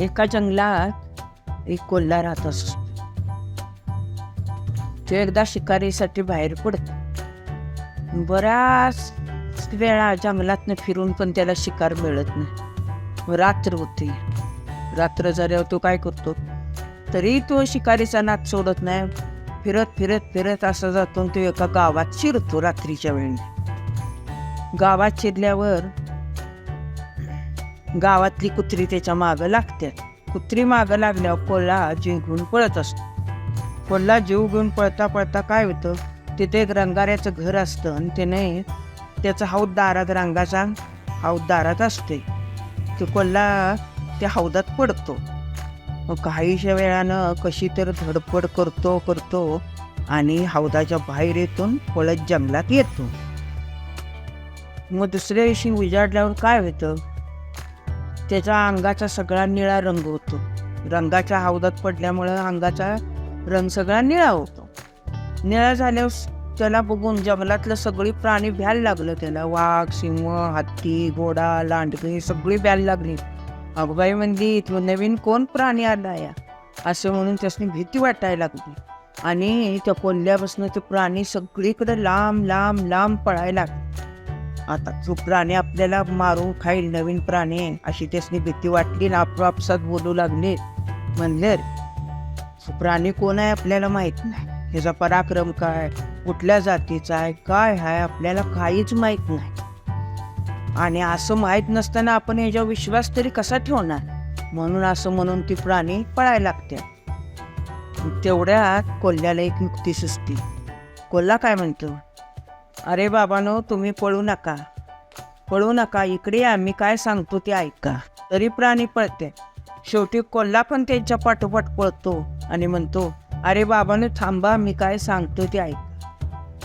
एका जंगलात एक कोल्हा राहत असतो. तो एकदा शिकारीसाठी बाहेर पडतो. बराच वेळा जंगलातनं फिरून पण त्याला शिकार मिळत नाही. रात्र होते. रात्र झाल्यावर तो काय करतो? तरी तो शिकारीचा नाद सोडत नाही. फिरत फिरत फिरत असा जातो तो एका गावात शिरतो रात्रीच्या वेळी. गावात शिरल्यावर गावातली कुत्री त्याच्या मागं लागतात कुत्री मागं लागल्यावर कोल्हा जीव घेऊन पळत असतो. कोल्हा जीव घेऊन पळता पळता काय होतं? तिथे एक रंगाऱ्याचं घर असतं आणि त्याने त्याचा हौद दारात रंगाचा हौद दारात असते तो कोल्हा त्या हौदात पडतो. काहीशा वेळानं कशी तर धडपड करतो करतो आणि हौदाच्या बाहेर येतून पळत जंगलात येतो. मग दुसऱ्या दिवशी उजाडल्यावर काय होतं? त्याच्या अंगाचा सगळा निळा रंग होतो. रंगाच्या हौदात पडल्यामुळं अंगाचा रंग सगळा निळा होतो. निळा झाल्यावर त्याला बघून जंगलातलं सगळी प्राणी भ्यायला लागलं त्याला. वाघ सिंह हत्ती घोडा लांडगे सगळी भ्यायला लागली. अगबाई म्हणली तो नवीन कोण प्राणी आला या? असं म्हणून त्यासनी भीती वाटायला लागली. आणि त्या कोल्ह्यापासून ते प्राणी सगळीकडे लांब लांब लांब पळायला लागले. आता जो प्राणी आपल्याला मारून खाईल नवीन प्राणी अशी त्यासनी भीती वाटली ना आपोआपसात बोलू लागले. म्हणले तो प्राणी कोण आहे आपल्याला माहीत नाही. ह्याचा पराक्रम काय? कुठल्या जातीचा आहे? काय आहे? आपल्याला काहीच माहीत नाही. आणि असं माहीत नसताना आपण याच्यावर विश्वास तरी कसा ठेवणार? म्हणून असं म्हणून ती प्राणी पळायला लागते. तेवढ्यात कोल्ह्याला एक मुक्ती सुचती कोल्हा काय म्हणतो? अरे बाबानो तुम्ही पळू नका. पळू नका. इकडे आम्ही काय सांगतो ते ऐका. तरी प्राणी पळते. शेवटी कोल्हा पण त्यांच्या पाठोपाठ पळतो आणि म्हणतो अरे बाबानो थांबा. मी काय सांगतो ते ऐका.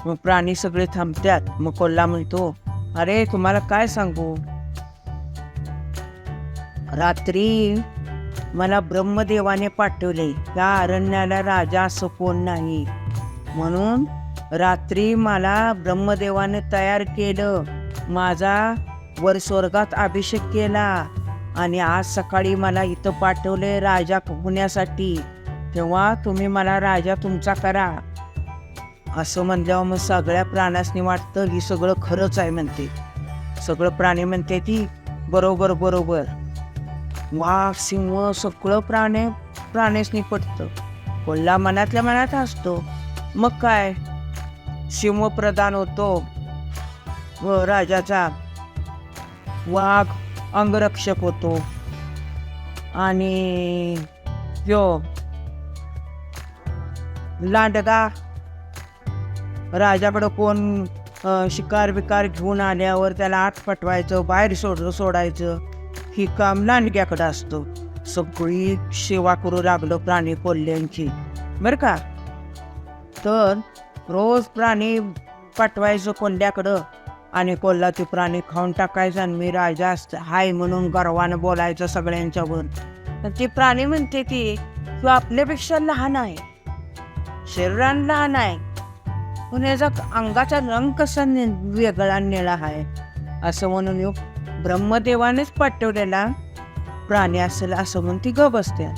मग प्राणी सगळे थांबतात. मग कोल्हा म्हणतो अरे तुम्हाला काय सांगू? रात्री मला ब्रह्मदेवाने पाठवले या अरण्याला राजा असं कोण नाही. म्हणून रात्री मला ब्रह्मदेवाने तयार केलं माझा वर स्वर्गात अभिषेक केला आणि आज सकाळी मला इथं पाठवले राजा होण्यासाठी तेव्हा तुम्ही मला राजा तुमचा करा. असं म्हणल्यावर मग सगळ्या प्राण्यासनी वाटतं ही सगळं खरंच आहे म्हणते. सगळं प्राणी म्हणते ती बरोबर बरोबर. वाघ सिंह सगळं प्राणी प्राण्यासनी पटतं. कोल्हा मनातल्या मनात असतो मग काय? सिंह प्रधान होतो. व राजाचा वाघ अंगरक्षक होतो. आणि यो लांडगा राजाकडं कोण शिकार बिकार घेऊन आल्यावर त्याला आत पटवायचं बाहेर सोड सोडायचं ही काम लांडग्याकडं असतं. सगळी सेवा करू लागलं प्राणी कोल्ह्यांची. बरं का? तर रोज प्राणी पाठवायचं कोल्ह्याकडं आणि कोल्हा ते प्राणी खाऊन टाकायचं आणि मी राजा असत हाय म्हणून गर्वानं बोलायचं सगळ्यांच्यावर. तर ती प्राणी म्हणते ती तू आपल्यापेक्षा लहान आहे. शरीरान लहान आहे. पण याचा अंगाचा रंग कसा नि- वेगळा निळा आहे असं म्हणून यो ब्रह्मदेवानेच पाठवलेला प्राणी असेल असं म्हणून ती ग बसते.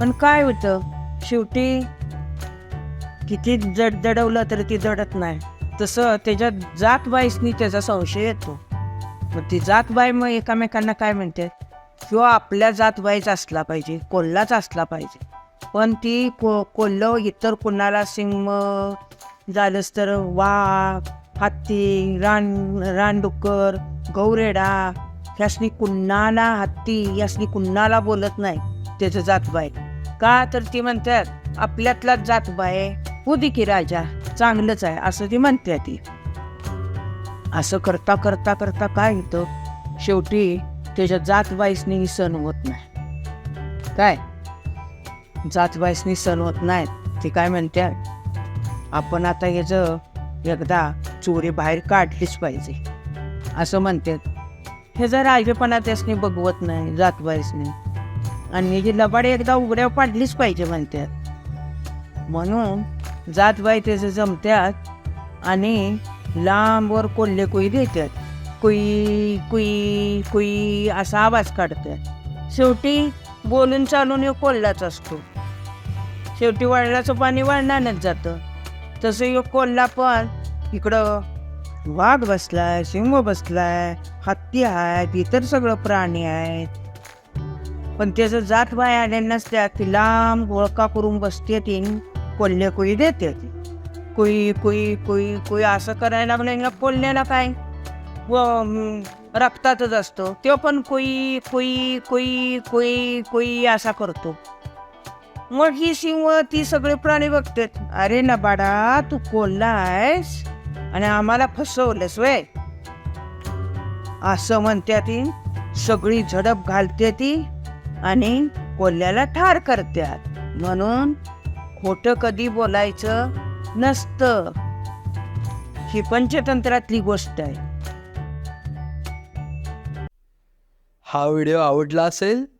पण काय होतं? शेवटी किती जड जडवलं तरी ती जडत नाही. तसं त्याच्या जातबाईसनी त्याचा संशय येतो. मग ती जातबाई मग एकामेकांना काय म्हणते? किंवा आपल्या जातबाईच असला पाहिजे कोल्हाच असला पाहिजे. पण ती को कोल्ह इतर कुणाला सिंह झालंच तर वाघ हत्ती रान रानडुक्कर गौरेडा ह्यासनी कुणाला हत्ती यासनी कुणाला बोलत नाही? त्याचं जातबाई का तर ती म्हणतात आपल्यातलाच जातबाई उदी की राजा चांगलंच आहे असं ती म्हणते ती. असं करता करता करता काय होतं? शेवटी त्याच्या जातबाईसनी सण होत नाही. काय? जातबाईसनी सण होत नाहीत ती काय म्हणतात आपण आता याचं एकदा चोरी बाहेर काढलीच पाहिजे. असं म्हणतात. हे जर आजीपणा त्यासनी बघवत नाही जातबाईसनी आणि ही लबाड एकदा उघड्या पाडलीच पाहिजे म्हणतात. म्हणून जातबाई त्याचे जमत्यात आणि लांबवर कोल्हे कुई देतात. कुई कुई कुई असा आवाज काढतात. शेवटी बोलून चालून हे कोल्हाच असतो. शेवटी वळल्याचं पाणी वळणारच जातं. तसं एक कोल्हा पण. इकडं वाघ बसलाय सिंह बसलाय हत्ती आहेत इतर सगळं प्राणी आहेत. पण त्याचं जात बाय आले नसत्या ती लांब गोळका करून बसते ती कोल्हे कोई देते ती. कोई कोई कोई कोई असं करायला लागलं कोल्ह्याला काय? व रक्तातच असतो. तो पण कोई कोई कोई कोई कोई असा करतो. मग ही सिंह ती सगळे प्राणी बघतात. अरे ना बाडा तू कोल्हा आहेस आणि आम्हाला फसवलंस वय. असं म्हणत्या ती सगळी झडप घालते ती आणि कोल्ह्याला ठार करत्यात. म्हणून खोट कधी बोलायचं नसतं. ही पंचतंत्रातली गोष्ट आहे. हा व्हिडिओ आवडला असेल